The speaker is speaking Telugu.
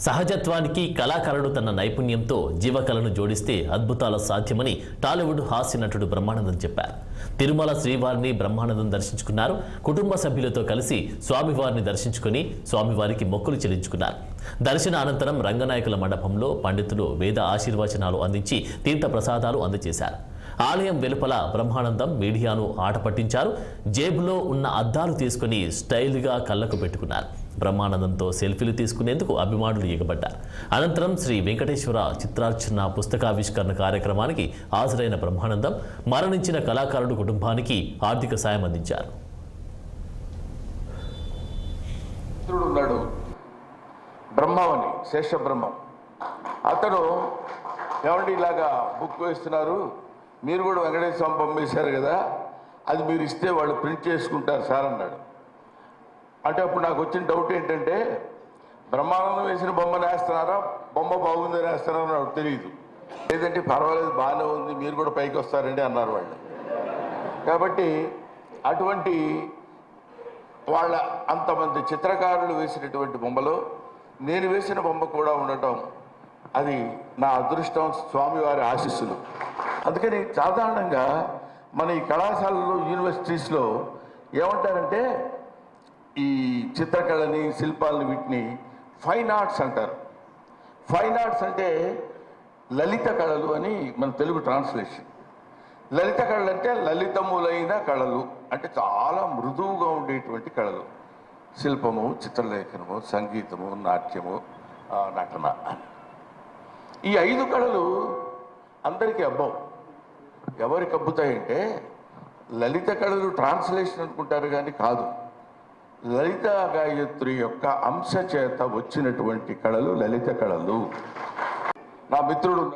సహజత్వానికి కళాకారుడు తన నైపుణ్యంతో జీవకళను జోడిస్తే అద్భుతాల సాధ్యమని టాలీవుడ్ హాస్య నటుడు బ్రహ్మానందం చెప్పారు. తిరుమల శ్రీవారిని బ్రహ్మానందం దర్శించుకున్నారు. కుటుంబ సభ్యులతో కలిసి స్వామివారిని దర్శించుకుని స్వామివారికి మొక్కులు చెల్లించుకున్నారు. దర్శన అనంతరం రంగనాయకుల మండపంలో పండితులు వేద ఆశీర్వచనాలు అందించి తీర్థ ప్రసాదాలు అందజేశారు. ఆలయం వెలుపల బ్రహ్మానందం మీడియాను ఆట పట్టించారు. జేబులో ఉన్న అద్దాలు తీసుకుని స్టైల్గా కళ్ళకు పెట్టుకున్నారు. బ్రహ్మానందంతో సెల్ఫీలు తీసుకునేందుకు అభిమానులు ఎగబడ్డారు. అనంతరం శ్రీ వెంకటేశ్వర చిత్రార్చన పుస్తకావిష్కరణ కార్యక్రమానికి హాజరైన బ్రహ్మానందం మరణించిన కళాకారుడు కుటుంబానికి ఆర్థిక సాయం అందించారు. ఉన్నాడు. బ్రహ్మవని శేష బ్రహ్మం అతను ఏమండి ఇలాగా బుక్ వేస్తున్నారు? మీరు కూడా వెంకటేశ్వర స్వామి పంపేశారు కదా అది మీరు ఇస్తే వాళ్ళు ప్రింట్ చేసుకుంటారు సార్ అన్నాడు. అంటే అప్పుడు నాకు వచ్చిన డౌట్ ఏంటంటే బ్రహ్మానందం వేసిన బొమ్మను వేస్తున్నారా బొమ్మ బాగుందని వేస్తున్నారా నాకు తెలియదు లేదంటే పర్వాలేదు బాగానే ఉంది మీరు కూడా పైకి వస్తారండి అన్నారు వాళ్ళు. కాబట్టి అటువంటి వాళ్ళ అంతమంది చిత్రకారులు వేసినటువంటి బొమ్మలో నేను వేసిన బొమ్మ కూడా ఉండటం అది నా అదృష్టం స్వామివారి ఆశీస్సులు. అందుకని సాధారణంగా మన ఈ కళాశాలలో యూనివర్సిటీస్లో ఏమంటారంటే ఈ చిత్రకళని శిల్పాలని వీటిని ఫైన్ ఆర్ట్స్ అంటారు. ఫైన్ ఆర్ట్స్ అంటే లలిత కళలు అని మన తెలుగు ట్రాన్స్లేషన్ లలిత కళలు అంటే లలితములైన కళలు. అంటే చాలా మృదువుగా ఉండేటువంటి కళలు. శిల్పము చిత్రలేఖనము సంగీతము నాట్యము నటన ఈ ఐదు కళలు అందరికీ అబ్బం. ఎవరికి అబ్బుతాయంటే లలిత కళలు ట్రాన్స్లేషన్ అనుకుంటారు కానీ కాదు. లలిత గాయత్రి యొక్క అంశ చేత వచ్చినటువంటి కళలు లలిత కళలు. నా మిత్రుడు